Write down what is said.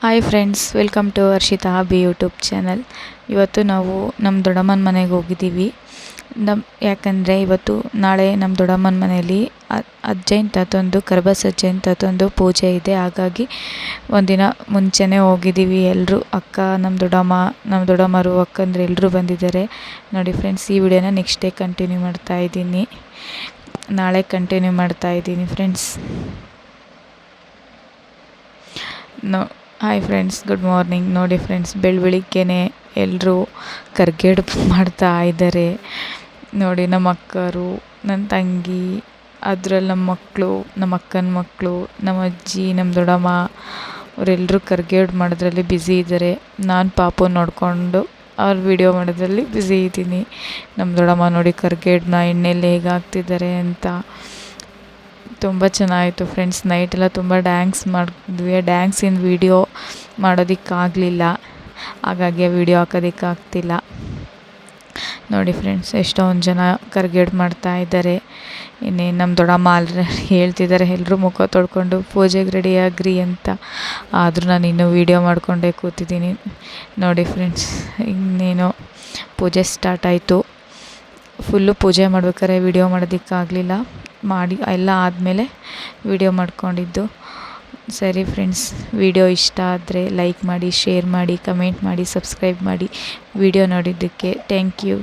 Hi friends welcome to Harshita B YouTube channel ಇವತ್ತು ನಾವು ನಮ್ಮ ದೊಡ್ಡಮ್ಮನ ಮನೆಗೆ ಹೋಗಿದ್ದೀವಿ. ನಮ್ಮ ಯಾಕಂದರೆ ಇವತ್ತು ನಾಳೆ ನಮ್ಮ ದೊಡ್ಡಮ್ಮನ ಮನೆಯಲ್ಲಿ ಅಜ್ಜೈನ್ ತಾತಂದು ಕರ್ಬಸ್ ಅಜ್ಜೈನ್ ತಾತಂದು ಪೂಜೆ ಇದೆ. ಹಾಗಾಗಿ ಒಂದಿನ ಮುಂಚೆನೇ ಹೋಗಿದ್ದೀವಿ ಎಲ್ಲರೂ ಅಕ್ಕ ನಮ್ಮ ದೊಡ್ಡಮ್ಮ ನಮ್ಮ ದೊಡ್ಡಮ್ಮರು, ಅಕ್ಕಂದ್ರೆ ಎಲ್ಲರೂ ಬಂದಿದ್ದಾರೆ. ನೋಡಿ ಫ್ರೆಂಡ್ಸ್ ಈ ವಿಡಿಯೋನ ನೆಕ್ಸ್ಟ್ ಡೇ ಕಂಟಿನ್ಯೂ ಮಾಡ್ತಾ ಇದ್ದೀನಿ. ನಾಳೆ ಕಂಟಿನ್ಯೂ ಮಾಡ್ತಾ ಇದ್ದೀನಿ friends no hi friends good morning ನೋಡಿ ಫ್ರೆಂಡ್ಸ್ ಬೆಳ ಎಲ್ಲರೂ ಕರ್ಗೇಡು ಮಾಡ್ತಾ ಇದ್ದಾರೆ. ನೋಡಿ ನಮ್ಮ ಅಕ್ಕರು, ನನ್ನ ತಂಗಿ, ಅದರಲ್ಲಿ ನಮ್ಮ ಮಕ್ಕಳು ನಮ್ಮ ಅಕ್ಕನ ಮಕ್ಕಳು ನಮ್ಮ ಅಜ್ಜಿ, ನಮ್ಮ ದೊಡ್ಡಮ್ಮ ಅವರೆಲ್ಲರೂ ಕರ್ಗೇಡು ಮಾಡೋದ್ರಲ್ಲಿ ಬ್ಯುಸಿ ಇದ್ದಾರೆ. ನಾನು ಪಾಪು ನೋಡಿಕೊಂಡು ಅವ್ರ ವಿಡಿಯೋ ಮಾಡೋದ್ರಲ್ಲಿ ಬ್ಯುಸಿ ಇದ್ದೀನಿ. ನಮ್ಮ ದೊಡ್ಡಮ್ಮ ನೋಡಿ ಕರ್ಗೇಡನ್ನ ಎಣ್ಣೆಯಲ್ಲಿ ಹೇಗೆ ಹಾಕ್ತಿದ್ದಾರೆ ಅಂತ. ತುಂಬ ಚೆನ್ನಾಗಿತ್ತು ಫ್ರೆಂಡ್ಸ್ ನೈಟ್ ಎಲ್ಲ ತುಂಬ ಡ್ಯಾನ್ಸ್ ಮಾಡಿದ್ವಿ ಡ್ಯಾನ್ಸಿನ ವೀಡಿಯೋ ಮಾಡೋದಕ್ಕಾಗಲಿಲ್ಲ. ಹಾಗಾಗಿ ವಿಡಿಯೋ ವೀಡಿಯೋ ಹಾಕೋದಕ್ಕಾಗ್ತಿಲ್ಲ. ನೋಡಿ ಫ್ರೆಂಡ್ಸ್ ಎಷ್ಟೊಂದು ಜನ ಕರ್ಗೇಡ್ ಮಾಡ್ತಾ ಇದ್ದಾರೆ. ಇನ್ನೇನು ನಮ್ಮ ದೊಡ್ಡಮ್ಮ ಆಲ್ರೆ ಹೇಳ್ತಿದ್ದಾರೆ ಎಲ್ಲರೂ ಮುಖ ತೊಳ್ಕೊಂಡು ಪೂಜೆಗೆ ಆಗ್ರಿ ಅಂತ. ಆದರೂ ನಾನು ಇನ್ನೂ ವೀಡಿಯೋ ಮಾಡಿಕೊಂಡೇ ಕೂತಿದ್ದೀನಿ. ನೋಡಿ ಫ್ರೆಂಡ್ಸ್ ಇನ್ನೇನು ಪೂಜೆ ಸ್ಟಾರ್ಟ್ ಆಯಿತು. ಫುಲ್ಲು ಪೂಜೆ ಮಾಡ್ಬೇಕಾದ್ರೆ ವೀಡಿಯೋ ಮಾಡೋದಕ್ಕಾಗಲಿಲ್ಲ. ಮಾಡಿ ಎಲ್ಲ ಆದಮೇಲೆ ವೀಡಿಯೋ ಮಾಡ್ಕೊಂಡಿದ್ದು. ಸರಿ ಫ್ರೆಂಡ್ಸ್ ವಿಡಿಯೋ ಇಷ್ಟ ಆದರೆ ಲೈಕ್ ಮಾಡಿ ಶೇರ್ ಮಾಡಿ ಕಮೆಂಟ್ ಮಾಡಿ ಸಬ್ಸ್ಕ್ರೈಬ್ ಮಾಡಿ ವಿಡಿಯೋ ನೋಡಿದ್ದಕ್ಕೆ ಥ್ಯಾಂಕ್ ಯು